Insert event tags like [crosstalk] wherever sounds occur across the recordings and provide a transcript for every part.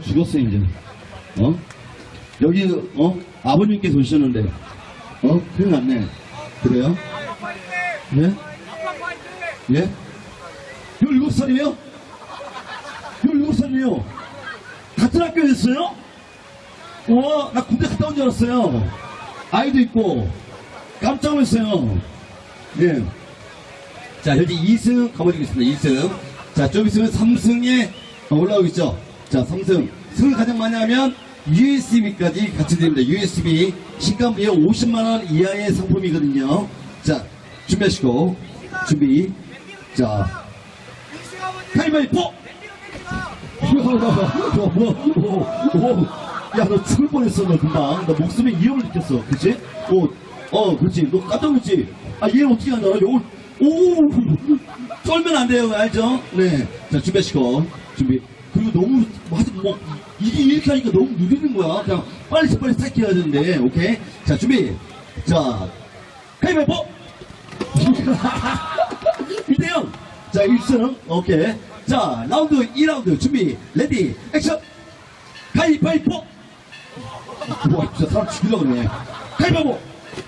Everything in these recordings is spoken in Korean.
죽었어, 이제. 어? 여기, 어? 아버님께서 오셨는데, 어? 큰일 났네. 그래요? 예? 예? 17살이에요? 17살이에요? 같은 학교였어요? 와, 나 군대 갔다 온 줄 알았어요. 아이도 있고, 깜짝 놀랐어요. 예. 자, 현재 2승 가버리겠습니다. 2승. 자, 좀 있으면 3승에 올라오고 있죠. 자, 3승. 승을 가장 많이 하면 USB까지 같이 드립니다. USB. 신간비에 50만원 이하의 상품이거든요. 자, 준비하시고. 준비. 자, 가위바위보! [laughs] 야, 너 죽을 뻔했어, 너 금방. 너 목숨에 위험을 느꼈어. 그치? 어, 어, 그렇지. 너 깜짝 놀지? 아, 얘 어떻게 한다? 요걸, 오! 쫄면 안 돼요. 알죠? 네. 자, 준비하시고. 준비. 그리고 너무, 뭐, 이게 이렇게 하니까 너무 누리는 거야. 그냥 빨리 빨리 스타트 해야 되는데. 오케이? 자, 준비. 자, 가위바위보! [laughs] 이대영 자, 1승. 오케이. 자, 라운드 2라운드 준비. 레디, 액션! 가위바위보! 우와, 진짜 사람 죽이려고 그러네. 가위바위보!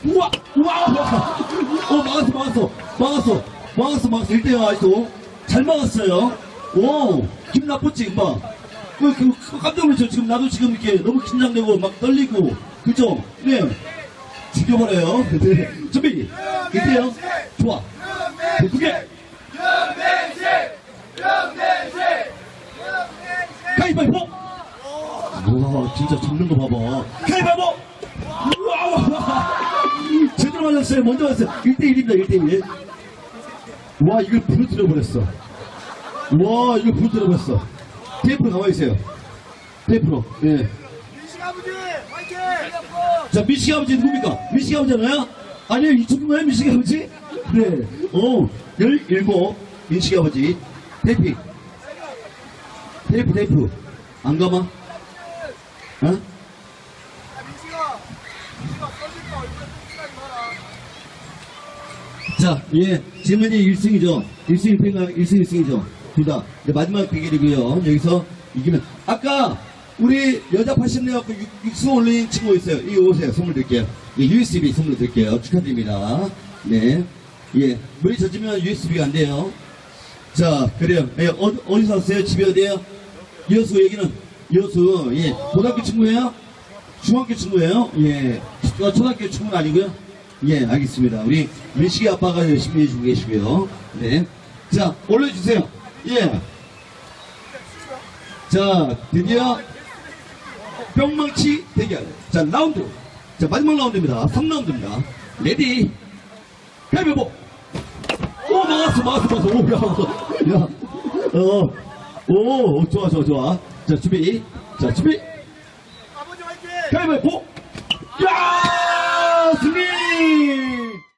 우와! 우와! [laughs] 어, 막았어, 막았어. 막았어. 막았어, 막았어. 1대0 아직도. 잘 막았어요. 오, 기분 나빴지, 금방. 그, 그, 그 깜짝 놀랐죠. 지금 나도 지금 이렇게 너무 긴장되고 막 떨리고. 그죠? 네. 죽여버려요. [laughs] 네. 준비. 1대0. 좋아. 두 개. 가위바위보! 우와, 진짜 잡는 거 봐봐. 가위바위보! 우와! [laughs] 제대로 맞았어요. 먼저 맞았어요. 1대1입니다, 1대1. 와, 이걸 부러뜨려 버렸어. 와, 이거 부러뜨려 버렸어. 테이프로 가만히있어요. 테이프로, 예. 민식 아버지 화이팅! 자, 미식 아버지 누굽니까? 미식 아버지잖아요? 아니요, 이쪽인가요, 미식 아버지? 네. 어, 17, 민식 아버지. 테이프. 테이프, 테이프. 안 감아? 어? 자, 예. 현재 1승이죠. 1승 1패가 1승 1승이죠. 둘 다. 네, 마지막 대결이고요. 여기서 이기면. 아까 우리 여자 80대 갖고 육수 올린 친구 있어요. 이거 오세요. 선물 드릴게요. 예, USB 선물 드릴게요. 축하드립니다. 네. 예. 물이 젖으면 USB가 안 돼요. 자, 그래요. 예, 어, 어디서 왔어요? 집이 어디에요? 여수 여기는 여수. 예. 고등학교 친구예요? 중학교 친구예요? 예. 어, 초등학교 친구는 아니고요? 예, 알겠습니다. 우리 민식이 아빠가 열심히 해주고 계시고요. 네. 자, 올려주세요. 예. 자, 드디어 뿅망치 대결. 자, 라운드. 자, 마지막 라운드입니다. 3라운드입니다. 레디. 가위바위보. 오, 막았어, 막았어, 막았어. 오, 야. 야. 어. 오, 좋아, 좋아, 좋아. 자, 준비. 자, 준비. 가위바위보! 야!